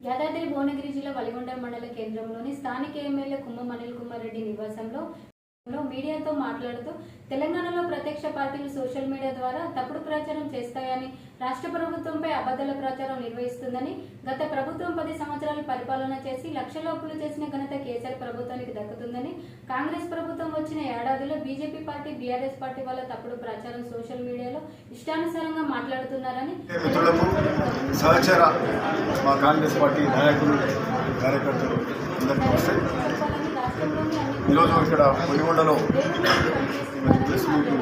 యాదాద్రి భువనగిరి జిల్లా వలిగొండ మండల కేంద్రంలోని స్థానిక ఎమ్మెల్యే కుమ్మం అనిల్ కుమార్ రెడ్డి నివాసంలో మీడియాతో మాట్లాడుతూ తెలంగాణలో ప్రత్యక్ష పార్టీలు సోషల్ మీడియా ద్వారా తప్పుడు ప్రచారం చేస్తాయని రాష్ట్ర ప్రభుత్వంపై అబద్ధాల ప్రచారం నిర్వహిస్తుందని గత ప్రభుత్వం పది సంవత్సరాలు పరిపాలన చేసి లక్షల అప్పులు చేసిన ఘనత కేసీఆర్ ప్రభుత్వానికి దక్కుతుందని కాంగ్రెస్ ప్రభుత్వం వచ్చిన ఏడాదిలో బీజేపీ పార్టీ బీఆర్ఎస్ పార్టీ వల్ల తప్పుడు ప్రచారం సోషల్ మీడియాలో ఇష్టానుసారంగా మాట్లాడుతున్నారని సహచర మా కాంగ్రెస్ పార్టీ నాయకులు కార్యకర్తలు అందరికీ నమస్తే. ఈరోజు ఇక్కడ పొలిగొండలో ప్రెస్ మీట్కు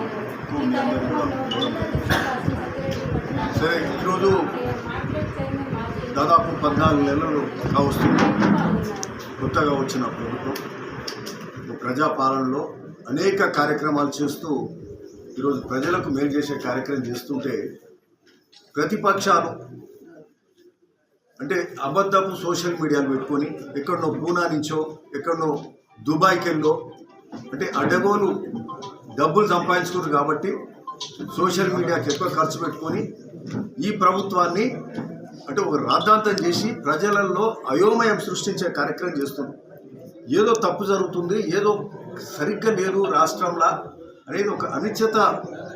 మీ అందరూ కూడా సరే ఈరోజు దాదాపు పద్నాలుగు నెలలు కావస్తుంది కొత్తగా వచ్చిన ప్రభుత్వం. ప్రజాపాలనలో అనేక కార్యక్రమాలు చేస్తూ ఈరోజు ప్రజలకు మేలు చేసే కార్యక్రమం చేస్తుంటే ప్రతిపక్షాలు అంటే అబద్ధపు సోషల్ మీడియాలు పెట్టుకొని ఎక్కడనో పూనా నుంచో ఎక్కడనో దుబాయ్కి వెళ్ళో అంటే అడగోలు డబ్బులు సంపాదించుకున్నారు కాబట్టి సోషల్ మీడియాకి ఎక్కువ ఖర్చు పెట్టుకొని ఈ ప్రభుత్వాన్ని అంటే ఒక రాద్ధాంతం చేసి ప్రజలలో అయోమయం సృష్టించే కార్యక్రమం చేస్తుంది. ఏదో తప్పు జరుగుతుంది ఏదో సరిగ్గా లేదు రాష్ట్రంలో అనేది ఒక అనిశ్చిత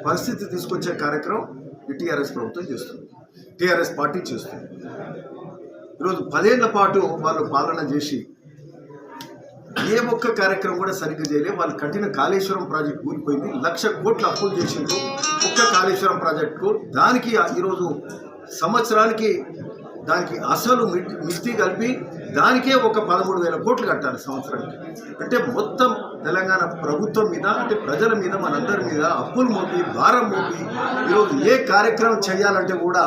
పరిస్థితి తీసుకొచ్చే కార్యక్రమం ఈ టీఆర్ఎస్ ప్రభుత్వం చేస్తుంది. టీఆర్ఎస్ పార్టీ చేస్తుంది. ఈరోజు పదేళ్ళ పాటు వాళ్ళు పాలన చేసి ఏ ఒక్క కార్యక్రమం కూడా సరిగ్గా చేయలేదు. వాళ్ళు కట్టిన కాళేశ్వరం ప్రాజెక్ట్ కూలిపోయింది లక్ష కోట్ల అప్పులు చేసిండ్రు. ఒక్క కాళేశ్వరం ప్రాజెక్టుకు దానికి ఈరోజు సంవత్సరానికి దానికి అసలు మిట్- మిస్తి కలిపి దానికే ఒక పదమూడు వేల కోట్లు కట్టాలి సంవత్సరానికి. అంటే మొత్తం తెలంగాణ ప్రభుత్వం మీద అంటే ప్రజల మీద మనందరి మీద అప్పులు మోపి భారం మోపి ఈరోజు ఏ కార్యక్రమం చేయాలంటే కూడా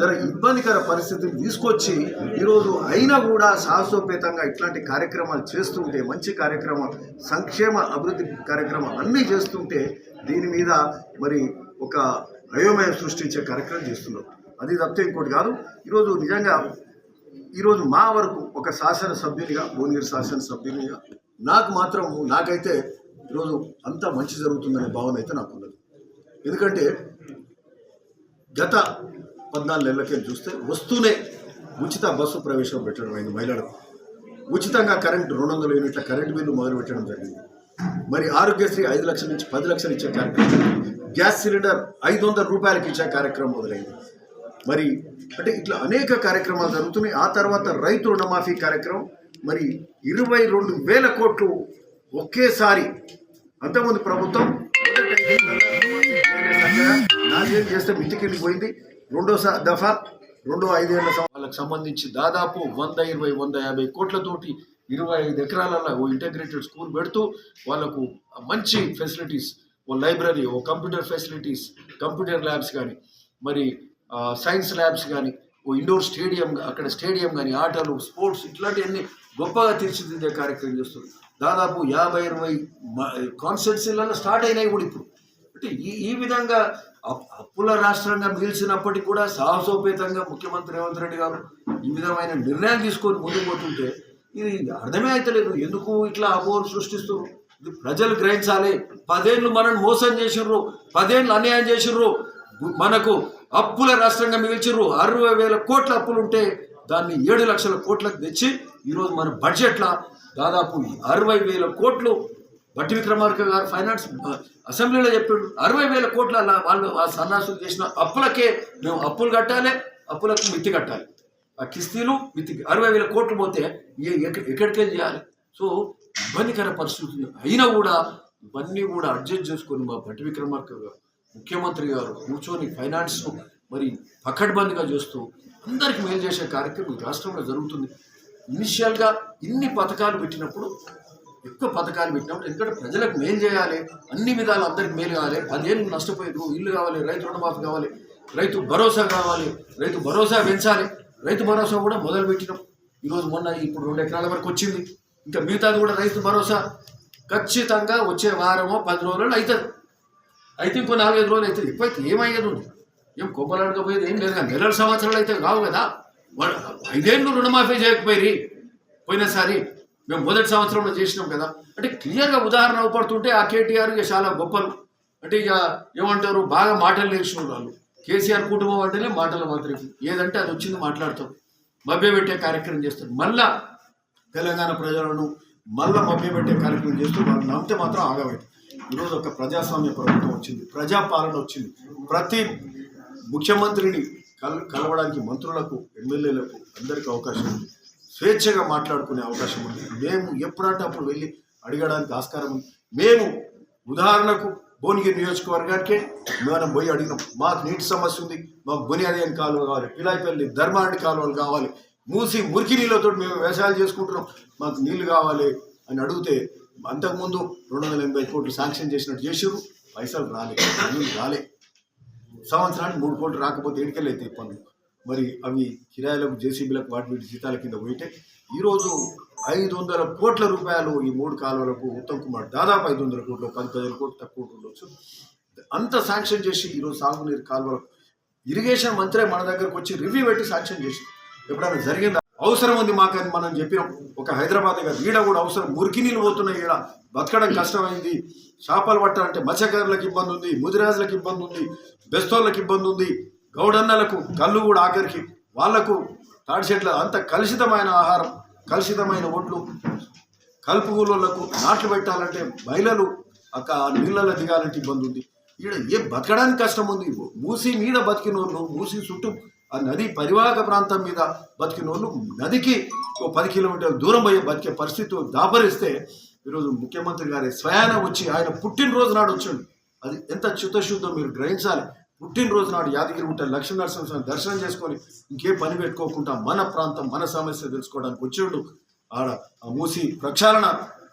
జర ఇబ్బందికర పరిస్థితిని తీసుకొచ్చి ఈరోజు అయినా కూడా సాహసోపేతంగా ఇట్లాంటి కార్యక్రమాలు చేస్తుంటే మంచి కార్యక్రమాలు సంక్షేమ అభివృద్ధి కార్యక్రమాలు అన్నీ చేస్తుంటే దీని మీద మరి ఒక అయోమయం సృష్టించే కార్యక్రమం చేస్తున్నారు. అది తప్పితే ఇంకోటి కాదు. ఈరోజు నిజంగా ఈరోజు మా వరకు ఒక శాసనసభ్యునిగా భువనగిరి శాసనసభ్యునిగా నాకు మాత్రం నాకైతే ఈరోజు అంతా మంచి జరుగుతుందనే భావన అయితే నాకు ఉన్నది ఎందుకంటే గత పద్నాలుగు నెలలకే చూస్తే వస్తూనే ఉచిత బస్సు ప్రవేశం పెట్టడం అయింది మహిళలకు. ఉచితంగా కరెంటు రెండు వందల యూనిట్ల కరెంటు బిల్లు మొదలు పెట్టడం జరిగింది. మరి ఆరోగ్యశ్రీ ఐదు లక్షల నుంచి పది లక్షలు ఇచ్చే కార్యక్రమం. గ్యాస్ సిలిండర్ ఐదు వందల రూపాయలకి ఇచ్చే కార్యక్రమం మొదలైంది. మరి అంటే ఇట్లా అనేక కార్యక్రమాలు జరుగుతున్నాయి. ఆ తర్వాత రైతు రుణమాఫీ కార్యక్రమం. మరి ఇరవై రెండు వేల కోట్లు ఒకేసారి అంతకుముందు ప్రభుత్వం నాలుగేళ్ళు చేస్తే మితికెళ్ళిపోయింది రెండో స- దఫా రెండో ఐదేళ్ళ వాళ్ళకి సంబంధించి దాదాపు వంద ఇరవై వంద యాభై కోట్లతోటి ఇరవై ఐదు ఎకరాలలో ఓ ఇంటగ్రేటెడ్ స్కూల్ పెడుతూ వాళ్ళకు మంచి ఫెసిలిటీస్ ఓ లైబ్రరీ ఓ కంప్యూటర్ ఫెసిలిటీస్ కంప్యూటర్ ల్యాబ్స్ కానీ మరి సైన్స్ ల్యాబ్స్ కానీ ఓ ఇండోర్ స్టేడియం అక్కడ స్టేడియం కానీ ఆటలు స్పోర్ట్స్ ఇట్లాంటివన్నీ గొప్పగా తీర్చిదిద్దే కార్యక్రమం చేస్తుంది. దాదాపు యాభై ఇరవై కాన్స్టిట్యూన్సీలలో స్టార్ట్ అయినాయి కూడా ఇప్పుడు. అంటే ఈ ఈ విధంగా అప్పుల రాష్ట్రంగా మిగిల్చినప్పటికీ కూడా సాహసోపేతంగా ముఖ్యమంత్రి రేవంత్ రెడ్డి గారు ఈ విధమైన నిర్ణయాలు తీసుకొని ముందుకు పోతుంటే ఇది అర్థమే అవుతలేదు ఎందుకు ఇట్లా అపోహలు సృష్టిస్తున్నారు ఇది ప్రజలు గ్రహించాలి? పదేళ్ళు మనల్ని మోసం చేసిర్రు పదేళ్ళు అన్యాయం చేసిర్రు మనకు అప్పుల రాష్ట్రంగా మిగిల్చిర్రు. అరవై వేల కోట్ల అప్పులు ఉంటే దాన్ని ఏడు లక్షల కోట్లకు తెచ్చి ఈరోజు మన బడ్జెట్లో దాదాపు అరవై వేల కోట్లు బట్టి విక్రమార్క గారు ఫైనాన్స్ అసెంబ్లీలో చెప్పాడు అరవై వేల కోట్ల వాళ్ళు ఆ సన్నాసులు చేసిన అప్పులకే మేము అప్పులు కట్టాలి అప్పులకు మిత్తి కట్టాలి. ఆ కిస్తీలు మిత్తి అరవై వేల కోట్లు పోతే ఏ- ఎక్క- చేయాలి? సో ఇబ్బందికర పరిస్థితులు అయినా కూడా ఇవన్నీ కూడా అడ్జస్ట్ చేసుకొని మా బట్టి విక్రమార్క గారు ముఖ్యమంత్రి గారు కూర్చొని ఫైనాన్స్ను మరి పకడ్బందీగా చూస్తూ అందరికి మేలు చేసే కార్యక్రమం రాష్ట్రంలో జరుగుతుంది. ఇనిషియల్గా ఇన్ని పథకాలు పెట్టినప్పుడు ఎక్కువ పథకాలు పెట్టినప్పుడు ఎందుకంటే ప్రజలకు మేలు చేయాలి అన్ని విధాలు అందరికి మేలు కావాలి పదేళ్ళు నష్టపోయారు ఇల్లు కావాలి రైతు రుణమాఫీ కావాలి రైతు భరోసా కావాలి రైతు భరోసా పెంచాలి రైతు భరోసా కూడా మొదలు పెట్టినాం ఈరోజు మొన్న ఇప్పుడు రెండు ఎకరాల వరకు వచ్చింది. ఇంకా మిగతాది కూడా రైతు భరోసా ఖచ్చితంగా వచ్చే వారమో పది రోజుల్లో అవుతుంది. అయితే ఇంకో నాలుగైదు రోజులు అవుతుంది ఇప్పుడైతే ఏమయ్యేది ఉంది ఏం కొబ్బలాడకపోయేది ఏం లేదు కానీ నెలల సంవత్సరాలు అయితే కావు కదా. వాళ్ళు ఐదేళ్ళు రుణమాఫీ చేయకపోయి పోయినసారి మేము మొదటి సంవత్సరంలో చేసినాం కదా. అంటే క్లియర్గా ఉదాహరణ అవపడుతుంటే ఆ కేటీఆర్ ఇక చాలా గొప్పలు. అంటే ఇక ఏమంటారు? బాగా మాటలు నేర్చుకున్నారు వాళ్ళు. కేసీఆర్ కుటుంబం అంటేనే మాటలు మాత్రం ఏదంటే అది వచ్చింది మాట్లాడతాం. మభ్యపెట్టే కార్యక్రమం చేస్తారు. మళ్ళా తెలంగాణ ప్రజలను మళ్ళా మభ్యపెట్టే కార్యక్రమం చేస్తూ వాళ్ళు నమ్మితే మాత్రం ఆగమైంది ఈరోజు ఒక ప్రజాస్వామ్య ప్రభుత్వం వచ్చింది. ప్రజాపాలన వచ్చింది. ప్రతి ముఖ్యమంత్రిని కల్ కలవడానికి మంత్రులకు ఎమ్మెల్యేలకు అందరికీ అవకాశం ఉంది. స్వేచ్ఛగా మాట్లాడుకునే అవకాశం ఉంది. మేము ఎప్పుడంటే అప్పుడు వెళ్ళి అడగడానికి ఆస్కారం ఉంది. మేము ఉదాహరణకు భువనగిరి నియోజకవర్గానికి మనం పోయి అడిగినాం. మాకు నీటి సమస్య ఉంది మాకు బునియాదేని కాలువ కావాలి పిలాయిపల్లి ధర్మారెడ్డి కాలువలు కావాలి మూసి మురికి నీళ్ళతో మేము వ్యవసాయాలు చేసుకుంటున్నాం మాకు నీళ్ళు కావాలి అని అడిగితే అంతకుముందు రెండు వందల ఎనభై కోట్లు శాంక్షన్ చేసినట్టు చేసారు పైసలు రాలే పనులు రాలే. సంవత్సరానికి మూడు కోట్లు రాకపోతే ఎడికెళ్ళైతే పనులు మరి అవి కిరాయిలకు జేసీబీలకు వాటి వీటి జీతాల కింద పోయితే ఈరోజు ఐదు వందల కోట్ల రూపాయలు ఈ మూడు కాలువలకు ఉత్తమ్ కుమార్ దాదాపు ఐదు వందల కోట్లు పది పదిహేను కోట్లు తక్కువ ఉండొచ్చు. అంత శాంక్షన్ చేసి ఈరోజు సాగునీరు కాలువలకు ఇరిగేషన్ మంత్రే మన దగ్గరకు వచ్చి రివ్యూ పెట్టి శాంక్షన్ చేసి ఎప్పుడైనా జరిగిందా? అవసరం ఉంది మాకని మనం చెప్పినాం. ఒక హైదరాబాద్ కాదు ఈడ కూడా అవసరం. మురికి నీళ్ళు పోతున్నాయి ఈడ. బతకడం కష్టమైంది. చేపలు పట్టాలంటే మత్స్యకారులకు ఇబ్బంది ఉంది ముదిరాజులకు ఇబ్బంది ఉంది బెస్తోళ్ళకి ఇబ్బంది ఉంది. గౌడన్నలకు కళ్ళు కూడా ఆఖరికి వాళ్ళకు తాడిచెట్ల అంత కలుషితమైన ఆహారం కలుషితమైన ఒడ్లు. కలుపు కూలోళ్ళకు నాట్లు పెట్టాలంటే మహిళలు అక్క నీళ్ళలో దిగాలంటే ఇబ్బంది ఉంది. ఈడ ఏ బతకడానికి కష్టం ఉంది? మూసి మీద బతికినోళ్ళు మూసి చుట్టూ ఆ నది పరివాహక ప్రాంతం మీద బతికిన వాళ్ళు నదికి ఓ పది కిలోమీటర్ల దూరం పోయే బతికే పరిస్థితి దాపరిస్తే ఈరోజు ముఖ్యమంత్రి గారి స్వయాన వచ్చి ఆయన పుట్టినరోజు నాడు వచ్చిండు. అది ఎంత చిత్తశుద్ధం మీరు గ్రహించాలి. పుట్టినరోజు నాడు యాదగిరి ఉంటే లక్ష్మీ నరసింహస్వామి దర్శనం చేసుకొని ఇంకే పని పెట్టుకోకుండా మన ప్రాంతం మన సమస్య తెలుసుకోవడానికి వచ్చిండు. ఆడ ఆ మూసి ప్రక్షాళన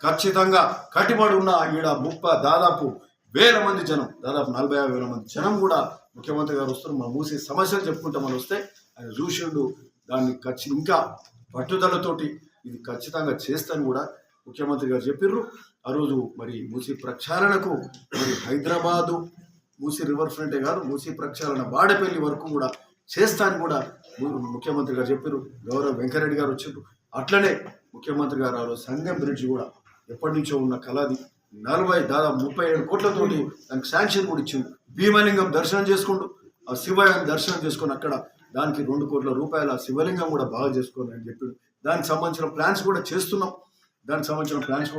ఖచ్చితంగా కట్టుబడి ఉన్న ఈడ ముప్ప దాదాపు వేల మంది జనం దాదాపు నలభై యాభై వేల మంది జనం కూడా ముఖ్యమంత్రి గారు వస్తారు మనం మూసి సమస్యలు చెప్పుకుంటే మనం వస్తే ఆయన చూసిండు. దాన్ని ఖచ్చి ఇంకా పట్టుదలతోటి ఇది ఖచ్చితంగా చేస్తాను కూడా ముఖ్యమంత్రి గారు చెప్పిర్రు. ఆ రోజు మరి మూసి ప్రక్షాళనకు మరి హైదరాబాదు మూసి రివర్ ఫ్రంటే కాదు మూసి ప్రక్షాళన బాడపల్లి వరకు కూడా చేస్తాను కూడా ముఖ్యమంత్రి గారు చెప్పారు గౌరవ వెంకరెడ్డి గారు వచ్చిండ్రు అట్లనే ముఖ్యమంత్రి గారు ఆ రోజు సంఘం బ్రిడ్జ్ కూడా ఎప్పటి నుంచో ఉన్న కళది. నలభై దాదాపు ముప్పై ఏడు కోట్లతోటి దానికి శాంక్షన్ కూడా ఇచ్చింది భీమలింగం దర్శనం చేసుకుంటూ ఆ శివయ్యని దర్శనం చేసుకొని అక్కడ దానికి రెండు కోట్ల రూపాయల ఆ శివలింగం కూడా బాగా చేసుకోండి అని చెప్పి దానికి సంబంధించిన ప్లాన్స్ కూడా చేస్తున్నాం. దానికి సంబంధించిన ప్లాన్స్ కూడా